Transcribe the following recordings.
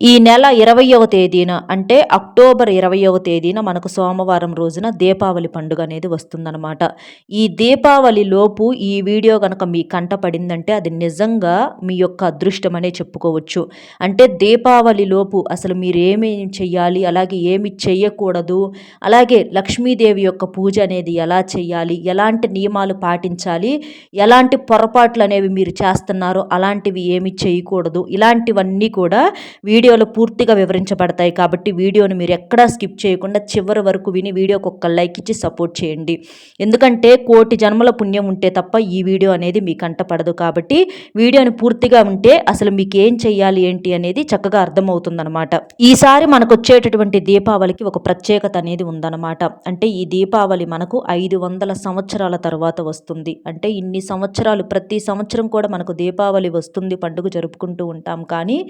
ఈ నెల ఇరవయవ తేదీన అంటే అక్టోబర్ ఇరవయవ తేదీన మనకు సోమవారం రోజున దీపావళి పండుగ అనేది వస్తుందన్నమాట. ఈ దీపావళి లోపు ఈ వీడియో కనుక మీ కంట పడిందంటే అది నిజంగా మీ యొక్క అదృష్టం అనే చెప్పుకోవచ్చు. అంటే దీపావళి లోపు అసలు మీరు ఏమి చెయ్యాలి అలాగే ఏమి చెయ్యకూడదు అలాగే లక్ష్మీదేవి యొక్క పూజ అనేది ఎలా చేయాలి ఎలాంటి నియమాలు పాటించాలి ఎలాంటి పొరపాట్లు అనేవి మీరు చేస్తున్నారో అలాంటివి ఏమి చేయకూడదు ఇలాంటివన్నీ కూడా వీడియో వీడియోలో పూర్తిగా వివరించబడతాయి కాబట్టి వీడియోను మీరు ఎక్కడా స్కిప్ చేయకుండా చివరి వరకు విని వీడియోకి ఒక్క లైక్ ఇచ్చి సపోర్ట్ చేయండి. ఎందుకంటే కోటి జన్మల పుణ్యం ఉంటే తప్ప ఈ వీడియో అనేది మీకు అంటపడదు కాబట్టి వీడియోని పూర్తిగా ఉంటే అసలు మీకు ఏం చెయ్యాలి ఏంటి అనేది చక్కగా అర్థమవుతుందనమాట ఈసారి మనకు వచ్చేటటువంటి దీపావళికి ఒక ప్రత్యేకత అనేది ఉందన్నమాట. అంటే ఈ దీపావళి మనకు ఐదు వందల సంవత్సరాల తర్వాత వస్తుంది. అంటే ఇన్ని సంవత్సరాలు ప్రతి సంవత్సరం కూడా మనకు దీపావళి వస్తుంది పండుగ జరుపుకుంటూ ఉంటాం. కానీ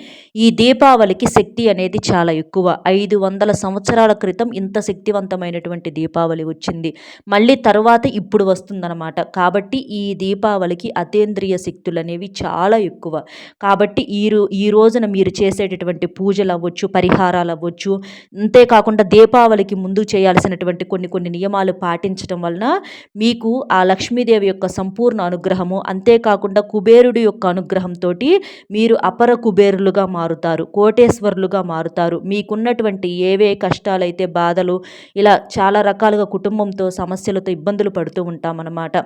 ఈ దీపావళి దీపావళికి శక్తి అనేది చాలా ఎక్కువ. ఐదు వందల సంవత్సరాల క్రితం ఇంత శక్తివంతమైనటువంటి దీపావళి వచ్చింది. మళ్ళీ తర్వాత ఇప్పుడు వస్తుందన్నమాట. కాబట్టి ఈ దీపావళికి అతేంద్రియ శక్తులు అనేవి చాలా ఎక్కువ. కాబట్టి ఈ ఈ రోజున మీరు చేసేటటువంటి పూజలు అవ్వచ్చు పరిహారాలు అవ్వచ్చు అంతేకాకుండా దీపావళికి ముందు చేయాల్సినటువంటి కొన్ని కొన్ని నియమాలు పాటించడం వలన మీకు ఆ లక్ష్మీదేవి యొక్క సంపూర్ణ అనుగ్రహము అంతేకాకుండా కుబేరుడి యొక్క అనుగ్రహంతో మీరు అపర కుబేరులుగా మారుతారు. కోటి కోటేశ్వరులుగా మారుతారు. మీకున్నటువంటి ఏవే కష్టాలైతే బాధలు ఇలా చాలా రకాలుగా కుటుంబంతో సమస్యలతో ఇబ్బందులు పడుతూ ఉంటామన్నమాట.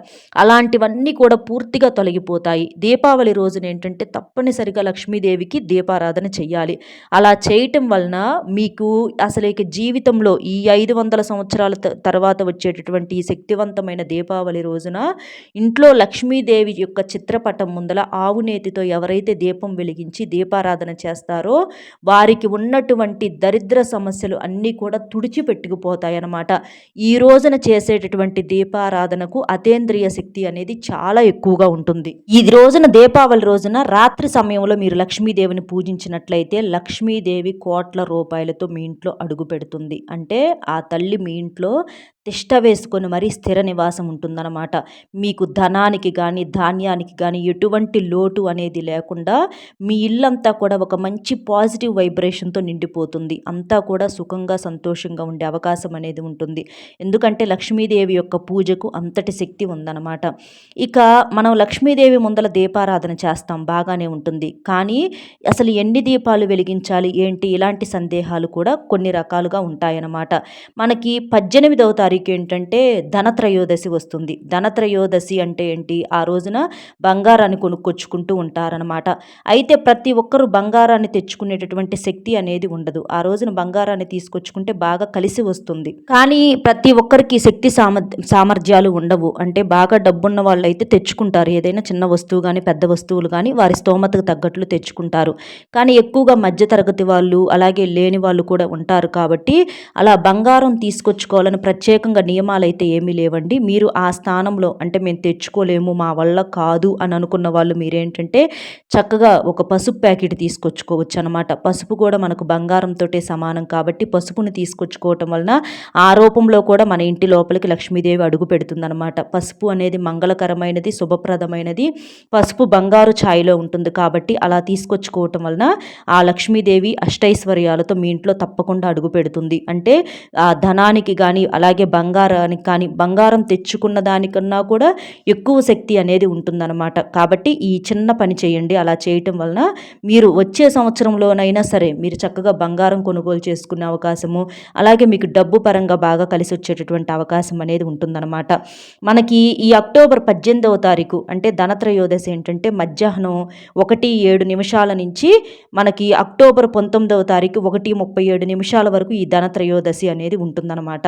అలాంటివన్నీ కూడా పూర్తిగా తొలగిపోతాయి. దీపావళి రోజున ఏంటంటే తప్పనిసరిగా లక్ష్మీదేవికి దీపారాధన చెయ్యాలి. అలా చేయటం వలన మీకు అసలు ఇక జీవితంలో ఈ ఐదు వందల సంవత్సరాల తర్వాత వచ్చేటటువంటి ఈ శక్తివంతమైన దీపావళి రోజున ఇంట్లో లక్ష్మీదేవి యొక్క చిత్రపటం ముందల ఆవునేతితో ఎవరైతే దీపం వెలిగించి దీపారాధన చేస్తారో వారికి ఉన్నటువంటి దరిద్ర సమస్యలు అన్నీ కూడా తుడిచిపెట్టుకుపోతాయి అన్నమాట ఈ రోజున చేసేటటువంటి దీపారాధనకు అతేంద్రియ శక్తి అనేది చాలా ఎక్కువగా ఉంటుంది. ఈ రోజున దీపావళి రోజున రాత్రి సమయంలో మీరు లక్ష్మీదేవిని పూజించినట్లయితే లక్ష్మీదేవి కోట్ల రూపాయలతో మీ ఇంట్లో అడుగు పెడుతుంది. అంటే ఆ తల్లి మీ ఇంట్లో తిష్ట వేసుకొని మరీ స్థిర నివాసం ఉంటుందన్నమాట. మీకు ధనానికి కానీ ధాన్యానికి కానీ ఎటువంటి లోటు అనేది లేకుండా మీ ఇల్లంతా కూడా ఒక మంచి పాజిటివ్ వైబ్రేషన్తో నిండిపోతుంది. అంతా కూడా సుఖంగా సంతోషంగా ఉండే అవకాశం అనేది ఉంటుంది. ఎందుకంటే లక్ష్మీదేవి యొక్క పూజకు అంతటి శక్తి ఉందన్నమాట. ఇక మనం లక్ష్మీదేవి ముందల దీపారాధన చేస్తాం బాగానే ఉంటుంది. కానీ అసలు ఎన్ని దీపాలు వెలిగించాలి? ఏంటి? ఇలాంటి సందేహాలు కూడా కొన్ని రకాలుగా ఉంటాయన్నమాట. మనకి పద్దెనిమిదవ తారీఖు తారీఖు ఏంటంటే ధనత్రయోదశి వస్తుంది. ధనత్రయోదశి అంటే ఏంటి? ఆ రోజున బంగారాన్ని కొనుక్కొచ్చుకుంటూ ఉంటారనమాట అయితే ప్రతి ఒక్కరూ బంగారాన్ని తెచ్చుకునేటటువంటి శక్తి అనేది ఉండదు. ఆ రోజున బంగారాన్ని తీసుకొచ్చుకుంటే బాగా కలిసి వస్తుంది. కానీ ప్రతి ఒక్కరికి శక్తి సామర్థ్యాలు ఉండవు. అంటే బాగా డబ్బున్న వాళ్ళు అయితే తెచ్చుకుంటారు. ఏదైనా చిన్న వస్తువు కానీ పెద్ద వస్తువులు కానీ వారి స్తోమతకు తగ్గట్లు తెచ్చుకుంటారు. కానీ ఎక్కువగా మధ్యతరగతి వాళ్ళు అలాగే లేని వాళ్ళు కూడా ఉంటారు కాబట్టి అలా బంగారం తీసుకొచ్చుకోవాలని ప్రత్యేక ప్రత్యేకంగా నియమాలు అయితే ఏమీ లేవండి. మీరు ఆ స్థానంలో అంటే మేము తెచ్చుకోలేము మా వల్ల కాదు అని అనుకున్న వాళ్ళు మీరేంటంటే చక్కగా ఒక పసుపు ప్యాకెట్ తీసుకొచ్చుకోవచ్చు అనమాట పసుపు కూడా మనకు బంగారంతో సమానం కాబట్టి పసుపుని తీసుకొచ్చుకోవటం వలన ఆ రూపంలో కూడా మన ఇంటి లోపలికి లక్ష్మీదేవి అడుగు పెడుతుందనమాట పసుపు అనేది మంగళకరమైనది శుభప్రదమైనది. పసుపు బంగారు ఛాయిలో ఉంటుంది కాబట్టి అలా తీసుకొచ్చుకోవటం వలన ఆ లక్ష్మీదేవి అష్టైశ్వర్యాలతో మీ ఇంట్లో తప్పకుండా అడుగు పెడుతుంది. అంటే ఆ ధనానికి కానీ అలాగే బంగారానికి కానీ బంగారం తెచ్చుకున్న దానికన్నా కూడా ఎక్కువ శక్తి అనేది ఉంటుందన్నమాట. కాబట్టి ఈ చిన్న పని చేయండి. అలా చేయటం వలన మీరు వచ్చే సంవత్సరంలోనైనా సరే మీరు చక్కగా బంగారం కొనుగోలు చేసుకునే అవకాశము అలాగే మీకు డబ్బు పరంగా బాగా కలిసి వచ్చేటటువంటి అవకాశం అనేది ఉంటుందన్నమాట. మనకి ఈ అక్టోబర్ పద్దెనిమిదవ తారీఖు అంటే ధనత్రయోదశి ఏంటంటే మధ్యాహ్నం ఒకటి ఏడు నిమిషాల నుంచి మనకి అక్టోబర్ పంతొమ్మిదవ తారీఖు ఒకటి ముప్పై ఏడు నిమిషాల వరకు ఈ ధనత్రయోదశి అనేది ఉంటుందన్నమాట.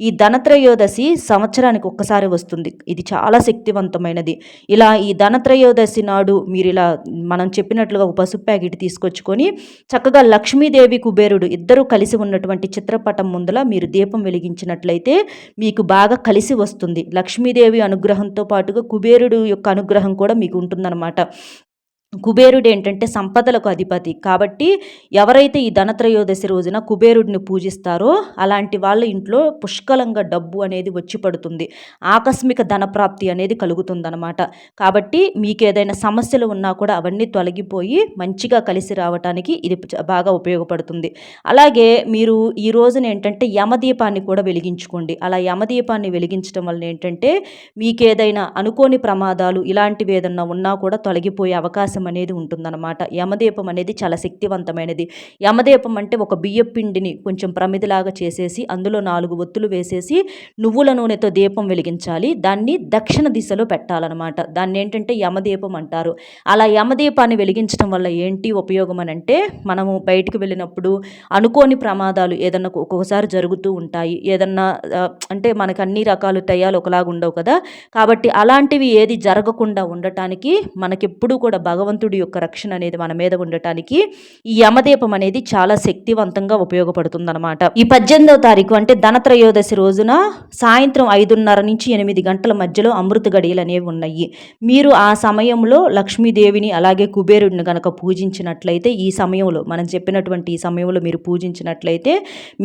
ఈ ధనత్రయోదశి సంవత్సరానికి ఒక్కసారి వస్తుంది. ఇది చాలా శక్తివంతమైనది. ఇలా ఈ ధనత్రయోదశి నాడు మీరు ఇలా మనం చెప్పినట్లుగా ఒక పసుపు ప్యాకెట్ తీసుకొచ్చుకొని చక్కగా లక్ష్మీదేవి కుబేరుడు ఇద్దరు కలిసి ఉన్నటువంటి చిత్రపటం ముందల మీరు దీపం వెలిగించినట్లయితే మీకు బాగా కలిసి వస్తుంది. లక్ష్మీదేవి అనుగ్రహంతో పాటుగా కుబేరుడు యొక్క అనుగ్రహం కూడా మీకు ఉంటుందన్నమాట. కుబేరుడు ఏంటంటే సంపదలకు అధిపతి. కాబట్టి ఎవరైతే ఈ ధనత్రయోదశి రోజున కుబేరుడిని పూజిస్తారో అలాంటి వాళ్ళ ఇంట్లో పుష్కలంగా డబ్బు అనేది వచ్చి పడుతుంది. ఆకస్మిక ధనప్రాప్తి అనేది కలుగుతుందనమాట కాబట్టి మీకు ఏదైనా సమస్యలు ఉన్నా కూడా అవన్నీ తొలగిపోయి మంచిగా కలిసి రావటానికి ఇది బాగా ఉపయోగపడుతుంది. అలాగే మీరు ఈ రోజున ఏంటంటే యమదీపాన్ని కూడా వెలిగించుకోండి. అలా యమదీపాన్ని వెలిగించడం వల్ల ఏంటంటే మీకేదైనా అనుకోని ప్రమాదాలు ఇలాంటివి ఏదన్నా ఉన్నా కూడా తొలగిపోయే అవకాశం అనేది ఉంటుందన్నమాట. యమదీపం అనేది చాలా శక్తివంతమైనది. యమదీపం అంటే ఒక బియ్యం పిండిని కొంచెం ప్రమిదిలాగా చేసేసి అందులో నాలుగు ఒత్తులు వేసేసి నువ్వుల నూనెతో దీపం వెలిగించాలి. దాన్ని దక్షిణ దిశలో పెట్టాలన్నమాట. దాన్ని ఏంటంటే యమదీపం అంటారు. అలా యమదీపాన్ని వెలిగించడం వల్ల ఏంటి ఉపయోగం అని అంటే మనము బయటికి వెళ్ళినప్పుడు అనుకోని ప్రమాదాలు ఏదన్నా ఒక్కొక్కసారి జరుగుతూ ఉంటాయి. ఏదన్నా అంటే మనకు అన్ని రకాలు టయాలు ఒకలాగా ఉండవు కదా. కాబట్టి అలాంటివి ఏది జరగకుండా ఉండటానికి మనకెప్పుడు కూడా భగవంతుడి యొక్క రక్షణ అనేది మన మీద ఉండటానికి ఈ యమదీపం అనేది చాలా శక్తివంతంగా ఉపయోగపడుతుందన్నమాట. ఈ పద్దెనిమిదవ తారీఖు అంటే ధనత్రయోదశి రోజున సాయంత్రం ఐదున్నర నుంచి ఎనిమిది గంటల మధ్యలో అమృత గడియలు అనేవి ఉన్నాయి. మీరు ఆ సమయంలో లక్ష్మీదేవిని అలాగే కుబేరుడిని గనక పూజించినట్లయితే ఈ సమయంలో మనం చెప్పినటువంటి ఈ సమయంలో మీరు పూజించినట్లయితే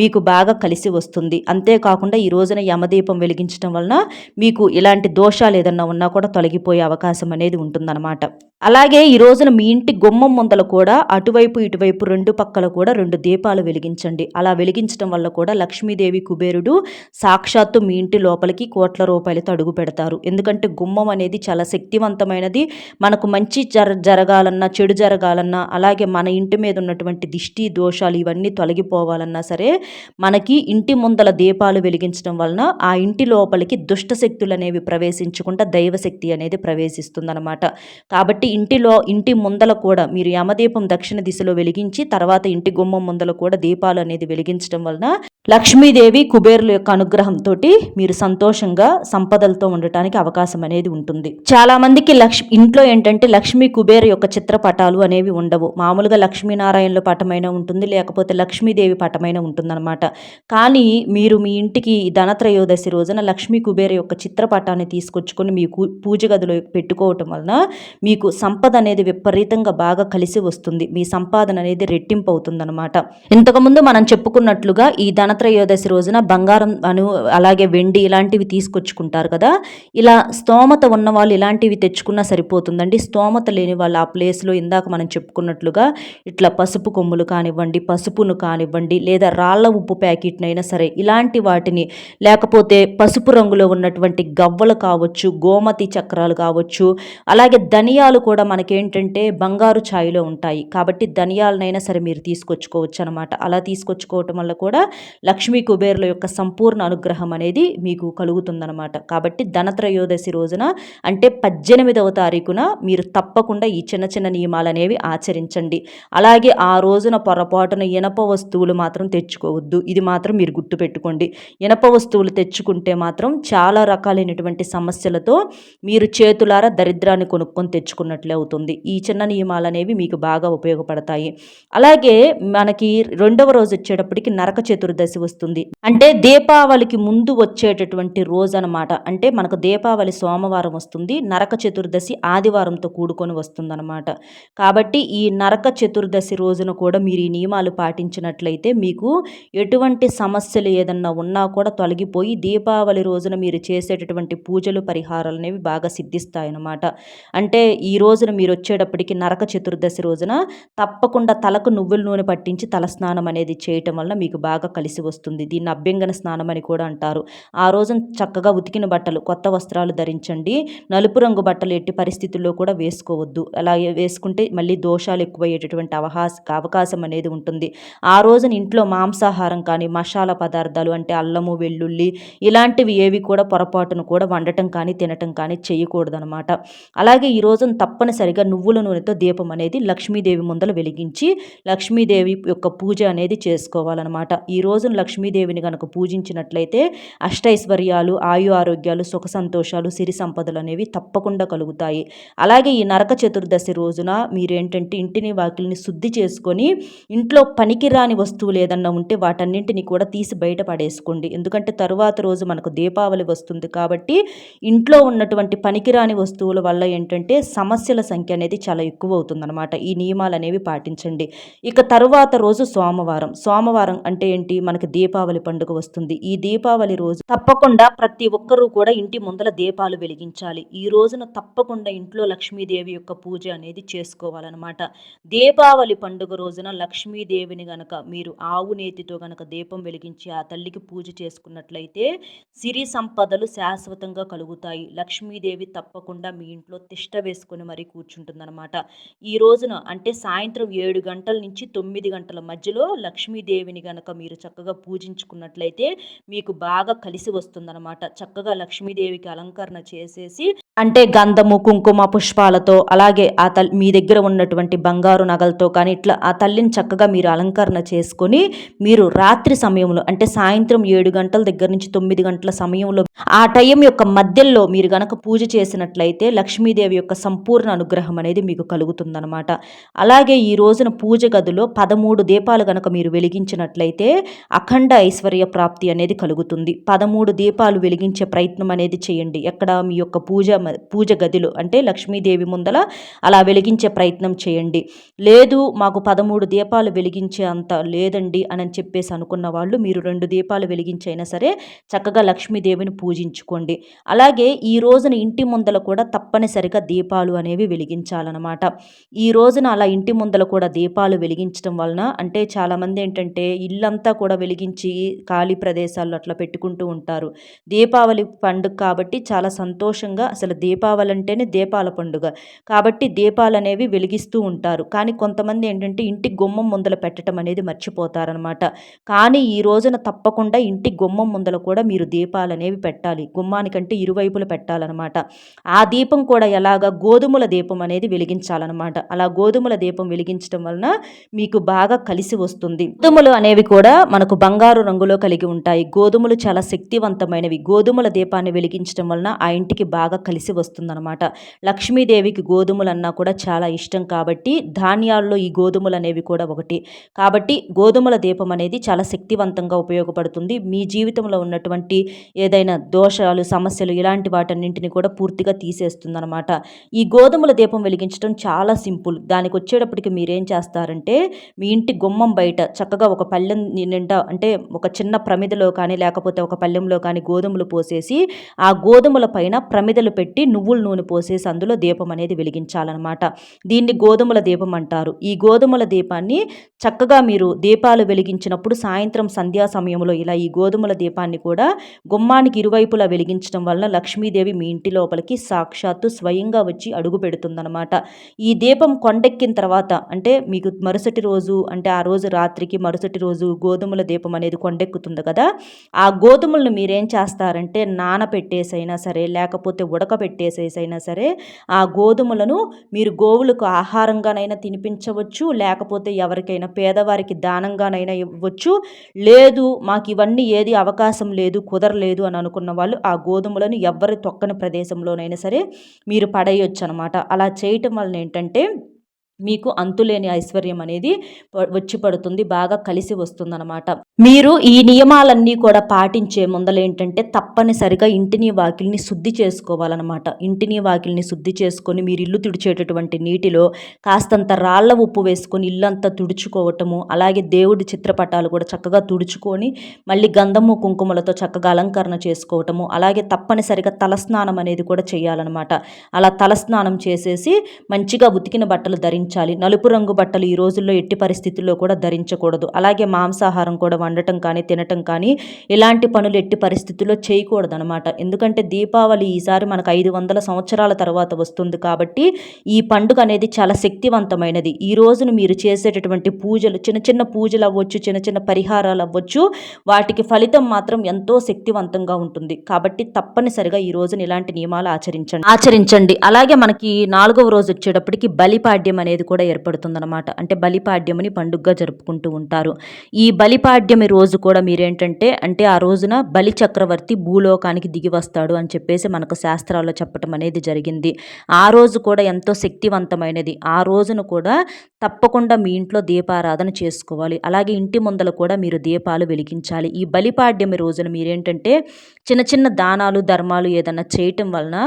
మీకు బాగా కలిసి వస్తుంది. అంతేకాకుండా ఈ రోజున యమదీపం వెలిగించడం వలన మీకు ఇలాంటి దోషాలు ఏదన్నా ఉన్నా కూడా తొలగిపోయే అవకాశం అనేది ఉంటుందన్నమాట. అలాగే ఈ రోజున మీ ఇంటి గుమ్మం ముందల కూడా అటువైపు ఇటువైపు రెండు పక్కల కూడా రెండు దీపాలు వెలిగించండి. అలా వెలిగించడం వల్ల కూడా లక్ష్మీదేవి కుబేరుడు సాక్షాత్తు మీ ఇంటి లోపలికి కోట్ల రూపాయలతో అడుగు పెడతారు. ఎందుకంటే గుమ్మం అనేది చాలా శక్తివంతమైనది. మనకు మంచి జర జరగాలన్నా చెడు జరగాలన్నా అలాగే మన ఇంటి మీద ఉన్నటువంటి దిష్టి దోషాలు ఇవన్నీ తొలగిపోవాలన్నా సరే మనకి ఇంటి ముందల దీపాలు వెలిగించడం వలన ఆ ఇంటి లోపలికి దుష్ట శక్తులు అనేవి ప్రవేశించకుండా దైవశక్తి అనేది ప్రవేశిస్తుందన్నమాట. కాబట్టి ఇంటిలో ఇంటి ముందల కూడా మీరు యమదీపం దక్షిణ దిశలో వెలిగించి తర్వాత ఇంటి గుమ్మం ముందల కూడా దీపాలు అనేది వెలిగించడం వలన లక్ష్మీదేవి కుబేరుల యొక్క అనుగ్రహంతో మీరు సంతోషంగా సంపదలతో ఉండటానికి అవకాశం అనేది ఉంటుంది. చాలా మందికి లక్ష్మి ఇంట్లో ఏంటంటే లక్ష్మీ కుబేర యొక్క చిత్రపటాలు అనేవి ఉండవు. మామూలుగా లక్ష్మీనారాయణల పటమైన ఉంటుంది లేకపోతే లక్ష్మీదేవి పటమైన ఉంటుందన్నమాట. కానీ మీరు మీ ఇంటికి ధనత్రయోదశి రోజున లక్ష్మీ కుబేర యొక్క చిత్రపటాన్ని తీసుకొచ్చుకొని మీ పూజ గదిలో పెట్టుకోవటం వలన మీకు సంపద అనేది విపరీతంగా బాగా కలిసి వస్తుంది. మీ సంపాదన అనేది రెట్టింపు అవుతుందన్నమాట ఇంతకుముందు మనం చెప్పుకున్నట్లుగా ఈ ధనత్రయోదశి రోజున బంగారం అను అలాగే వెండి ఇలాంటివి తీసుకొచ్చుకుంటారు కదా. ఇలా స్తోమత ఉన్న వాళ్ళు ఇలాంటివి తెచ్చుకున్నా సరిపోతుందండి. స్తోమత లేని వాళ్ళు ఆ ప్లేస్లో ఇందాక మనం చెప్పుకున్నట్లుగా ఇట్లా పసుపు కొమ్ములు కానివ్వండి పసుపును కానివ్వండి లేదా రాళ్ళ ఉప్పు ప్యాకెట్నైనా సరే ఇలాంటి వాటిని లేకపోతే పసుపు రంగులో ఉన్నటువంటి గవ్వలు కావచ్చు గోమతి చక్రాలు కావచ్చు అలాగే ధనియాలు కూడా కూడా మనకేంటంటే బంగారు ఛాయ్లో ఉంటాయి. కాబట్టి ధనియాలనైనా సరే మీరు తీసుకొచ్చుకోవచ్చు అనమాట అలా తీసుకొచ్చుకోవటం వల్ల కూడా లక్ష్మీ కుబేరుల యొక్క సంపూర్ణ అనుగ్రహం అనేది మీకు కలుగుతుందనమాట. కాబట్టి ధనత్రయోదశి రోజున అంటే పద్దెనిమిదవ తారీఖున మీరు తప్పకుండా ఈ చిన్న చిన్న నియమాలు అనేవి ఆచరించండి. అలాగే ఆ రోజున పొరపాటున ఇనప వస్తువులు మాత్రం తెచ్చుకోవద్దు. ఇది మాత్రం మీరు గుర్తుపెట్టుకోండి. ఇనప వస్తువులు తెచ్చుకుంటే మాత్రం చాలా రకాలైనటువంటి సమస్యలతో మీరు చేతులారా దరిద్రాన్ని కొనుక్కొని తెచ్చుకున్నట్టు చేసినట్లే అవుతుంది. ఈ చిన్న నియమాలు అనేవి మీకు బాగా ఉపయోగపడతాయి. అలాగే మనకి రెండవ రోజు వచ్చేటప్పటికి నరక చతుర్దశి చతుర్దశి వస్తుంది. అంటే దీపావళికి ముందు వచ్చేటటువంటి రోజు అనమాట అంటే మనకు దీపావళి సోమవారం వస్తుంది. నరక చతుర్దశి ఆదివారంతో కూడుకొని వస్తుందన్నమాట. కాబట్టి ఈ నరక చతుర్దశి రోజున కూడా మీరు ఈ నియమాలు పాటించినట్లయితే మీకు ఎటువంటి సమస్యలు ఏదన్నా ఉన్నా కూడా తొలగిపోయి దీపావళి రోజున మీరు చేసేటటువంటి పూజలు పరిహారాలు అనేవి బాగా సిద్ధిస్తాయన్నమాట. అంటే ఈ రోజున మీరు వచ్చేటప్పటికి నరక చతుర్దశి రోజున తప్పకుండా తలకు నువ్వుల నూనె పట్టించి తలస్నానం అనేది చేయటం వల్ల మీకు బాగా కలిసి వస్తుంది. దీన్ని అభ్యంగన స్నానం అని కూడా అంటారు. ఆ రోజున చక్కగా ఉతికిన బట్టలు కొత్త వస్త్రాలు ధరించండి. నలుపు రంగు బట్టలు ఎట్టి పరిస్థితుల్లో కూడా వేసుకోవద్దు. అలా వేసుకుంటే మళ్ళీ దోషాలు ఎక్కువయ్యేటటువంటి అవకాశ అవకాశం అనేది ఉంటుంది. ఆ రోజున ఇంట్లో మాంసాహారం కానీ మసాలా పదార్థాలు అంటే అల్లము వెల్లుల్లి ఇలాంటివి ఏవి కూడా పొరపాటును కూడా వండటం కానీ తినటం కానీ చేయకూడదనమాట. అలాగే ఈ రోజున తప్పనిసరిగా నువ్వుల నూనెతో దీపం అనేది లక్ష్మీదేవి ముందల వెలిగించి లక్ష్మీదేవి యొక్క పూజ అనేది చేసుకోవాలన్నమాట. ఈ రోజున లక్ష్మీదేవిని కనుక పూజించినట్లయితే అష్టైశ్వర్యాలు ఆయు ఆరోగ్యాలు సుఖ సంతోషాలు సిరి సంపదలు అనేవి తప్పకుండా కలుగుతాయి. అలాగే ఈ నరక చతుర్దశి రోజున మీరేంటంటే ఇంటిని వాకిల్ని శుద్ధి చేసుకొని ఇంట్లో పనికిరాని వస్తువులు ఏదన్నా ఉంటే వాటన్నింటిని కూడా తీసి బయట పడేసుకోండి. ఎందుకంటే తరువాత రోజు మనకు దీపావళి వస్తుంది కాబట్టి ఇంట్లో ఉన్నటువంటి పనికిరాని వస్తువుల వల్ల ఏంటంటే సమస్య సమస్యల సంఖ్య అనేది చాలా ఎక్కువ అవుతుందన్నమాట ఈ నియమాలు అనేవి పాటించండి. ఇక తరువాత రోజు సోమవారం. సోమవారం అంటే ఏంటి? మనకి దీపావళి పండుగ వస్తుంది. ఈ దీపావళి రోజు తప్పకుండా ప్రతి ఒక్కరూ కూడా ఇంటి ముందల దీపాలు వెలిగించాలి. ఈ రోజున తప్పకుండా ఇంట్లో లక్ష్మీదేవి యొక్క పూజ అనేది చేసుకోవాలన్నమాట. దీపావళి పండుగ రోజున లక్ష్మీదేవిని గనక మీరు ఆవు నేతితో గనక దీపం వెలిగించి ఆ తల్లికి పూజ చేసుకున్నట్లయితే సిరి సంపదలు శాశ్వతంగా కలుగుతాయి. లక్ష్మీదేవి తప్పకుండా మీ ఇంట్లో తిష్ట వేసుకుని మరీ కూర్చుంటుందన్నమాట. ఈ రోజున అంటే సాయంత్రం ఏడు గంటల నుంచి తొమ్మిది గంటల మధ్యలో లక్ష్మీదేవిని గనక మీరు చక్కగా పూజించుకున్నట్లయితే మీకు బాగా కలిసి వస్తుందన్నమాట. చక్కగా లక్ష్మీదేవికి అలంకరణ చేసేసి అంటే గంధము కుంకుమ పుష్పాలతో అలాగే ఆ తల్ మీ దగ్గర ఉన్నటువంటి బంగారు నగలతో కానీ ఇట్లా ఆ తల్లిని చక్కగా మీరు అలంకరణ చేసుకొని మీరు రాత్రి సమయంలో అంటే సాయంత్రం ఏడు గంటల దగ్గర నుంచి తొమ్మిది గంటల సమయంలో ఆ టైం యొక్క మధ్యలో మీరు గనక పూజ చేసినట్లయితే లక్ష్మీదేవి యొక్క సంపూర్ణ అనుగ్రహం అనేది మీకు కలుగుతుందనమాట అలాగే ఈ రోజున పూజ గదిలో పదమూడు దీపాలు గనక మీరు వెలిగించినట్లయితే అఖండ ఐశ్వర్య ప్రాప్తి అనేది కలుగుతుంది. పదమూడు దీపాలు వెలిగించే ప్రయత్నం అనేది చేయండి. ఎక్కడ మీ యొక్క పూజ పూజ గదిలో అంటే లక్ష్మీదేవి ముందల అలా వెలిగించే ప్రయత్నం చేయండి. లేదు మాకు పదమూడు దీపాలు వెలిగించే అంత లేదండి అని చెప్పేసి అనుకున్న వాళ్ళు మీరు రెండు దీపాలు వెలిగించైనా సరే చక్కగా లక్ష్మీదేవిని పూజించుకోండి. అలాగే ఈ రోజున ఇంటి ముందల కూడా తప్పనిసరిగా దీపాలు అనేవి వెలిగించాలన్నమాట. ఈ రోజున అలా ఇంటి ముందల కూడా దీపాలు వెలిగించడం వలన అంటే చాలామంది ఏంటంటే ఇల్లంతా కూడా వెలిగించి ఖాళీ ప్రదేశాల్లో అట్లా పెట్టుకుంటూ ఉంటారు. దీపావళి పండుగ కాబట్టి చాలా సంతోషంగా అసలు దీపావళి అంటేనే దీపాల పండుగ. కాబట్టి దీపాలు అనేవి వెలిగిస్తూ ఉంటారు. కానీ కొంతమంది ఏంటంటే ఇంటి గుమ్మం ముందల పెట్టడం అనేది మర్చిపోతారనమాట కానీ ఈ రోజున తప్పకుండా ఇంటి గుమ్మం ముందల కూడా మీరు దీపాలు అనేవి పెట్టాలి. గుమ్మానికంటే ఇరువైపులు పెట్టాలన్నమాట. ఆ దీపం కూడా ఎలాగా గోధుమల దీపం అనేది వెలిగించాలన్నమాట. అలా గోధుమల దీపం వెలిగించడం వలన మీకు బాగా కలిసి వస్తుంది. గోధుమలు అనేవి కూడా మనకు బంగారు రంగులో కలిగి ఉంటాయి. గోధుమలు చాలా శక్తివంతమైనవి. గోధుమల దీపాన్ని వెలిగించడం వలన ఆ ఇంటికి బాగా కలిసి వస్తుందన్నమాట. లక్ష్మీదేవికి గోధుమలు అన్నా కూడా చాలా ఇష్టం కాబట్టి ధాన్యాల్లో ఈ గోధుమలు అనేవి కూడా ఒకటి. కాబట్టి గోధుమల దీపం అనేది చాలా శక్తివంతంగా ఉపయోగపడుతుంది. మీ జీవితంలో ఉన్నటువంటి ఏదైనా దోషాలు సమస్యలు ఇలాంటి వాటన్నింటిని కూడా పూర్తిగా తీసేస్తుందన్నమాట. ఈ గోధుమ గోధుమల దీపం వెలిగించడం చాలా సింపుల్. దానికి వచ్చేటప్పటికి మీరేం చేస్తారంటే మీ ఇంటి గుమ్మం బయట చక్కగా ఒక పళ్ళెం నిండా అంటే ఒక చిన్న ప్రమిదలో కానీ లేకపోతే ఒక పళ్ళెంలో కానీ గోధుమలు పోసేసి ఆ గోధుమల పైన ప్రమిదలు పెట్టి నువ్వుల నూనె పోసేసి అందులో దీపం అనేది వెలిగించాలన్నమాట. దీన్ని గోధుమల దీపం అంటారు. ఈ గోధుమల దీపాన్ని చక్కగా మీరు దీపాలు వెలిగించినప్పుడు సాయంత్రం సంధ్యా సమయంలో ఇలా ఈ గోధుమల దీపాన్ని కూడా గుమ్మానికి ఇరువైపులా వెలిగించడం వలన లక్ష్మీదేవి మీ ఇంటి లోపలికి సాక్షాత్తు స్వయంగా వచ్చి అడుగు పెడుతుందన్నమాట ఈ దీపం కొండెక్కిన తర్వాత అంటే మీకు మరుసటి రోజు అంటే ఆ రోజు రాత్రికి మరుసటి రోజు గోధుమల దీపం అనేది కొండెక్కుతుంది కదా. ఆ గోధుమలను మీరేం చేస్తారంటే నానపెట్టేసైనా సరే లేకపోతే ఉడకపెట్టేసేసైనా సరే ఆ గోధుమలను మీరు గోవులకు ఆహారంగానైనా తినిపించవచ్చు లేకపోతే ఎవరికైనా పేదవారికి దానంగానైనా ఇవ్వచ్చు. లేదు మాకు ఇవన్నీ ఏది అవకాశం లేదు కుదరలేదు అని అనుకున్న వాళ్ళు ఆ గోధుమలను ఎవరి తొక్కని ప్రదేశంలోనైనా సరే మీరు పడేయొచ్చు అనమాట అలా చేయటం వలన ఏంటంటే మీకు అంతులేని ఐశ్వర్యం అనేది వచ్చి పడుతుంది బాగా కలిసి వస్తుందన్నమాట. మీరు ఈ నియమాలన్నీ కూడా పాటించే ముందలేంటంటే తప్పనిసరిగా ఇంటిని వాకిల్ని శుద్ధి చేసుకోవాలన్నమాట. ఇంటిని వాకిల్ని శుద్ధి చేసుకొని మీరు ఇల్లు తుడిచేటటువంటి నీటిలో కాస్తంత రాళ్ళ ఉప్పు వేసుకొని ఇల్లంతా తుడుచుకోవటము అలాగే దేవుడి చిత్రపటాలు కూడా చక్కగా తుడుచుకొని మళ్ళీ గంధము కుంకుమలతో చక్కగా అలంకరణ చేసుకోవటము అలాగే తప్పనిసరిగా తలస్నానం అనేది కూడా చేయాలన్నమాట. అలా తలస్నానం చేసేసి మంచిగా ఉతికిన బట్టలు ధరించి ధరించాలి. నలుపు రంగు బట్టలు ఈ రోజుల్లో ఎట్టి పరిస్థితుల్లో కూడా ధరించకూడదు. అలాగే మాంసాహారం కూడా వండటం కానీ తినటం కానీ ఇలాంటి పనులు ఎట్టి పరిస్థితుల్లో చేయకూడదు అనమాట ఎందుకంటే దీపావళి ఈసారి మనకు ఐదు వందల సంవత్సరాల తర్వాత వస్తుంది కాబట్టి ఈ పండుగ అనేది చాలా శక్తివంతమైనది. ఈ రోజును మీరు చేసేటటువంటి పూజలు చిన్న చిన్న పూజలు అవ్వచ్చు చిన్న చిన్న పరిహారాలు అవ్వచ్చు వాటికి ఫలితం మాత్రం ఎంతో శక్తివంతంగా ఉంటుంది. కాబట్టి తప్పనిసరిగా ఈ రోజున ఇలాంటి నియమాలు ఆచరించండి. ఆచరించండి. అలాగే మనకి నాలుగవ రోజు వచ్చేటప్పటికి బలిపాడ్యం అనేది అనేది కూడా ఏర్పడుతుందన్నమాట. అంటే బలిపాడ్యమని పండుగగా జరుపుకుంటూ ఉంటారు. ఈ బలిపాడ్యమి రోజు కూడా మీరేంటంటే అంటే ఆ రోజున బలి చక్రవర్తి భూలోకానికి దిగి వస్తాడు అని చెప్పేసి మనకు శాస్త్రాల్లో చెప్పటం అనేది జరిగింది. ఆ రోజు కూడా ఎంతో శక్తివంతమైనది. ఆ రోజున కూడా తప్పకుండా మీ ఇంట్లో దీపారాధన చేసుకోవాలి. అలాగే ఇంటి ముందల కూడా మీరు దీపాలు వెలిగించాలి. ఈ బలిపాడ్యమి రోజున మీరేంటంటే చిన్న చిన్న దానాలు ధర్మాలు ఏదన్నా చేయటం వలన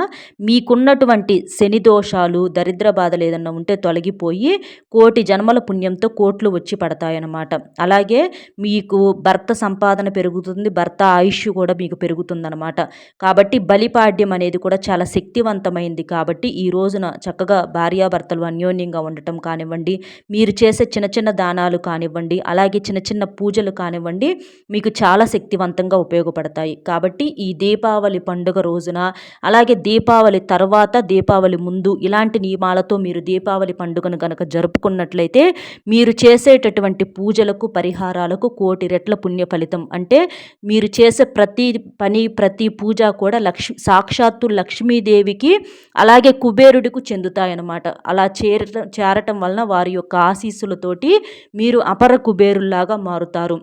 మీకున్నటువంటి శని దోషాలు దరిద్ర బాధలు ఏదన్నా ఉంటే తొలగిపోయి కోటి జన్మల పుణ్యంతో కోట్లు వచ్చి పడతాయన్నమాట. అలాగే మీకు భర్త సంపాదన పెరుగుతుంది భర్త ఆయుష్ కూడా మీకు పెరుగుతుందన్నమాట. కాబట్టి బలిపాడ్యం అనేది కూడా చాలా శక్తివంతమైంది కాబట్టి ఈ రోజున చక్కగా భార్యాభర్తలు అన్యోన్యంగా ఉండటం కానివ్వండి మీరు చేసే చిన్న చిన్న దానాలు కానివ్వండి అలాగే చిన్న చిన్న పూజలు కానివ్వండి మీకు చాలా శక్తివంతంగా ఉపయోగపడతాయి. కాబట్టి ఈ దీపావళి పండుగ రోజున అలాగే దీపావళి తర్వాత దీపావళి ముందు ఇలాంటి నియమాలతో మీరు దీపావళి పండుగ పండుగను కనుక జరుపుకున్నట్లయితే మీరు చేసేటటువంటి పూజలకు పరిహారాలకు కోటి రెట్ల పుణ్య ఫలితం. అంటే మీరు చేసే ప్రతి పని ప్రతి పూజ కూడా లక్ష్మి సాక్షాత్తు లక్ష్మీదేవికి అలాగే కుబేరుడికి చెందుతాయన్నమాట. అలా చేరటం చేరటం వలన వారి యొక్క ఆశీస్సులతోటి మీరు అపర కుబేరుల్లాగా మారుతారు.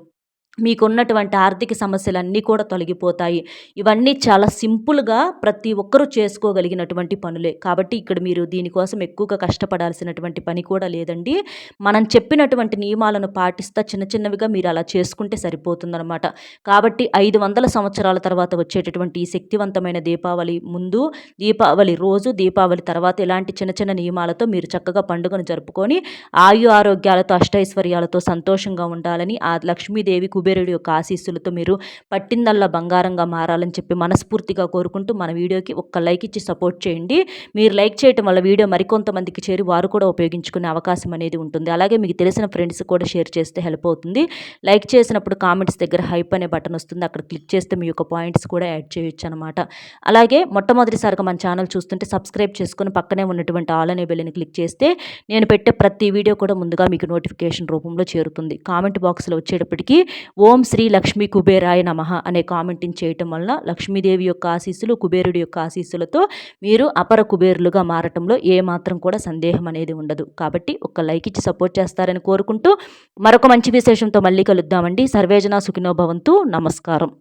మీకున్నటువంటి ఆర్థిక సమస్యలన్నీ కూడా తొలగిపోతాయి. ఇవన్నీ చాలా సింపుల్గా ప్రతి ఒక్కరూ చేసుకోగలిగినటువంటి పనులే. కాబట్టి ఇక్కడ మీరు దీనికోసం ఎక్కువగా కష్టపడాల్సినటువంటి పని కూడా లేదండి. మనం చెప్పినటువంటి నియమాలను పాటిస్తా చిన్న చిన్నవిగా మీరు అలా చేసుకుంటే సరిపోతుందనమాట కాబట్టి ఐదు వందల సంవత్సరాల తర్వాత వచ్చేటటువంటి ఈ శక్తివంతమైన దీపావళి ముందు దీపావళి రోజు దీపావళి తర్వాత ఇలాంటి చిన్న చిన్న నియమాలతో మీరు చక్కగా పండుగను జరుపుకొని ఆయు ఆరోగ్యాలతో అష్టైశ్వర్యాలతో సంతోషంగా ఉండాలని ఆ లక్ష్మీదేవి కుబేరుడి యొక్క ఆశీస్సులతో మీరు పట్టిందల్లా బంగారంగా మారాలని చెప్పి మనస్ఫూర్తిగా కోరుకుంటూ మన వీడియోకి ఒక్క లైక్ ఇచ్చి సపోర్ట్ చేయండి. మీరు లైక్ చేయటం వల్ల వీడియో మరికొంతమందికి చేరి వారు కూడా ఉపయోగించుకునే అవకాశం అనేది ఉంటుంది. అలాగే మీకు తెలిసిన ఫ్రెండ్స్ కూడా షేర్ చేస్తే హెల్ప్ అవుతుంది. లైక్ చేసినప్పుడు కామెంట్స్ దగ్గర హైప్ అనే బటన్ వస్తుంది. అక్కడ క్లిక్ చేస్తే మీ యొక్క పాయింట్స్ కూడా యాడ్ చేయొచ్చు అనమాట అలాగే మొట్టమొదటిసారిగా మన ఛానల్ చూస్తుంటే సబ్స్క్రైబ్ చేసుకుని పక్కనే ఉన్నటువంటి ఆల్ అనే బెల్ని క్లిక్ చేస్తే నేను పెట్టే ప్రతి వీడియో కూడా ముందుగా మీకు నోటిఫికేషన్ రూపంలో చేరుతుంది. కామెంట్ బాక్స్లో వచ్చేటప్పటికి ఓం శ్రీ లక్ష్మీ కుబేరాయ నమ అనే కామెంటింగ్ చేయటం వలన లక్ష్మీదేవి యొక్క ఆశీస్సులు కుబేరుడి యొక్క ఆశీస్సులతో మీరు అపర కుబేరులుగా మారటంలో ఏమాత్రం కూడా సందేహం అనేది ఉండదు. కాబట్టి ఒక లైక్ ఇచ్చి సపోర్ట్ చేస్తారని కోరుకుంటూ మరొక మంచి విశేషంతో మళ్ళీ కలుద్దామండి. సర్వేజన సుఖినోభవంతు నమస్కారం.